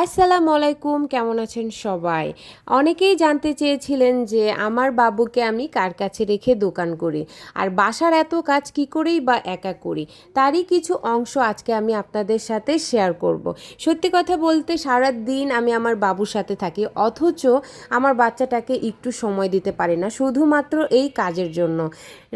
আসসালামু আলাইকুম কেমন আছেন সবাই? অনেকেই জানতে চেয়েছিলেন যে আমার বাবুকে আমি কার কাছে রেখে দোকান করি আর বাসার এত কাজ কি করেই বা একা করি? তারই কিছু অংশ আজকে আমি আপনাদের সাথে শেয়ার করব। সত্যি কথা বলতে সারা দিন আমি আমার বাবুর সাথে থাকি, অথচ আমার বাচ্চাটাকে একটু সময় দিতে পারি না, শুধুমাত্র এই কাজের জন্য।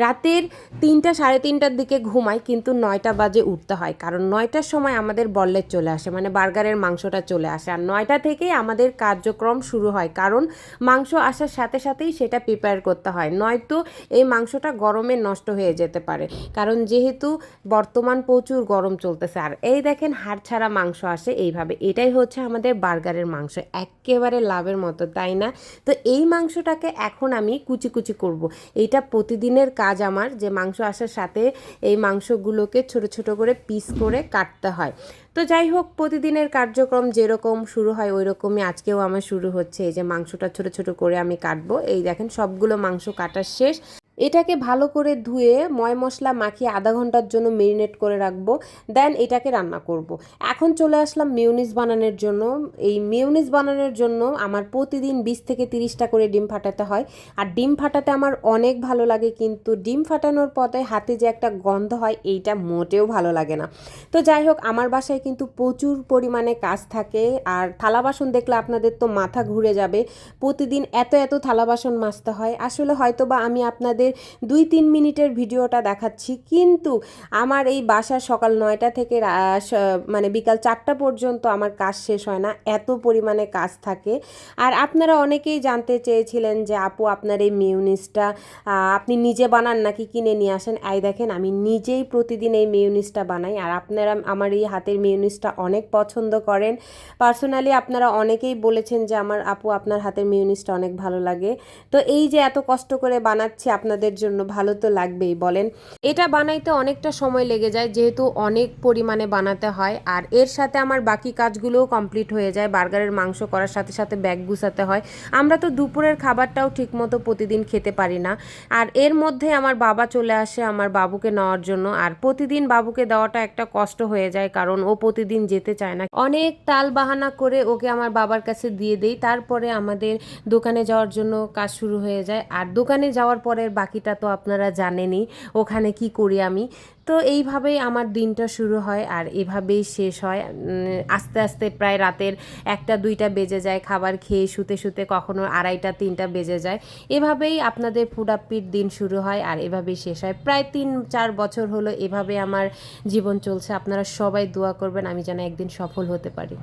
রাতের তিনটা, সাড়ে তিনটার দিকে ঘুমাই, কিন্তু নয়টা বাজে উঠতে হয়। কারণ নয়টার সময় আমাদের বল্লের চলে আসে মানে বার্গারের মাংসটা চলে আসে। আর নয়টা থেকেই আমাদের কার্যক্রম শুরু হয়, কারণ মাংস আসার সাথে সাথেই সেটা প্রিপেয়ার করতে হয়। নয়তো এই মাংসটা গরমে নষ্ট হয়ে যেতে পারে, কারণ যেহেতু বর্তমান প্রচুর গরম চলতেছে। আর এই দেখেন হাড় ছাড়া মাংস আসে এইভাবে। এটাই হচ্ছে আমাদের বার্গারের মাংস, একেবারে লাভের মতো, তাই না? তো এই মাংসটাকে এখন আমি কুচি কুচি করব। এইটা প্রতিদিনের কাজ আমার, যে মাংস আসার সাথে এই মাংসগুলোকে ছোট ছোট করে পিস করে কাটতে হয়। তো যাই হোক, প্রতিদিনের কার্যক্রম যেরকম শুরু হয় ওই রকমই আজকেও আমার শুরু হচ্ছে। এই যে মাংসটা ছোট ছোট করে আমি কাটবো। এই দেখেন, সবগুলো মাংস কাটার শেষ। এটাকে ভালো করে ধুয়ে ময় মশলা মাখিয়ে আধা ঘণ্টার জন্য মেরিনেট করে রাখব দেন এটাকে রান্না করব। এখন চলে আসলাম মিউনিস বানানোর জন্য। এই মিউনিস বানানোর জন্য আমার প্রতিদিন বিশ থেকে তিরিশটা করে ডিম ফাটাতে হয়। আর ডিম ফাটাতে আমার অনেক ভালো লাগে, কিন্তু ডিম ফাটানোর পথে হাতে যে একটা গন্ধ হয়, এইটা মোটেও ভালো লাগে না। তো যাই হোক, আমার বাসায় কিন্তু প্রচুর পরিমাণে কাজ থাকে। আর থালা বাসন দেখলে আপনাদের তো মাথা ঘুরে যাবে। প্রতিদিন এত এত থালা বাসন মাজতে হয়। আসলে হয়তো বা আমি আপনাদের আপনাদের দুই তিন মিনিটের ভিডিওটা দেখাচ্ছি। কিন্তু আমার এই বাসা সকাল নয়টা থেকে মানে বিকাল চারটা পর্যন্ত আমার কাজ শেষ হয় না, এত পরিমাণে কাজ থাকে। আর আপনারা অনেকেই জানতে চেয়েছিলেন যে, আপু, আপনার এই মিউনিসটা আপনি নিজে বানান নাকি কিনে নিয়ে আসেন? আই দেখেন, আমি নিজেই প্রতিদিন এই মিউনিসটা বানাই। আর আপনারা আমার এই হাতের মিউনিসটা অনেক পছন্দ করেন। পার্সোনালি আপনারা অনেকেই বলেছেন যে, আমার আপু, আপনার হাতের মিউনিসটা অনেক ভালো লাগে। তো এই যে এত কষ্ট করে বানাচ্ছি আপনার আপনাদের জন্য ভালো তো লাগবেই, বলেন। এটা বানাইতে অনেকটা সময় লেগে যায়, যেহেতু অনেক পরিমাণে বানাতে হয়, আর এর সাথে আমার বাকি কাজগুলোও কমপ্লিট হয়ে যায়। বার্গারের মাংস করার সাথে সাথে ব্যাগ গুছাতে হয়। আমরা তো দুপুরের খাবারটাও ঠিকমতো প্রতিদিন খেতে পারি না। আর এর মধ্যে আমার বাবা চলে আসে আমার বাবুকে নেওয়ার জন্য, আর প্রতিদিন বাবুকে দেওয়াটা একটা কষ্ট হয়ে যায়, কারণ ও প্রতিদিন যেতে চায় না। অনেক তাল বাহানা করে ওকে আমার বাবার কাছে দিয়ে দেই। তারপরে আমাদের দোকানে যাওয়ার জন্য কাজ শুরু হয়ে যায়। আর দোকানে যাওয়ার পরে বাকিটা তো আপনারা জানেনই, ওখানে কি করি আমি? তো এইভাবেই আমার দিনটা শুরু হয় আর এভাবেই শেষ হয়। আস্তে আস্তে প্রায় রাতের একটা, দুইটা বেজে যায় খাবার খেয়ে শুতে শুতে, কখনো আড়াইটা, তিনটা বেজে যায়। এভাবেই আপনাদের ফুডাপ্পির দিন শুরু হয় আর এভাবেই শেষ হয়। প্রায় তিন, চার বছর হলো এভাবে আমার জীবন চলছে। আপনারা সবাই দোয়া করবেন আমি যেন একদিন সফল হতে পারি।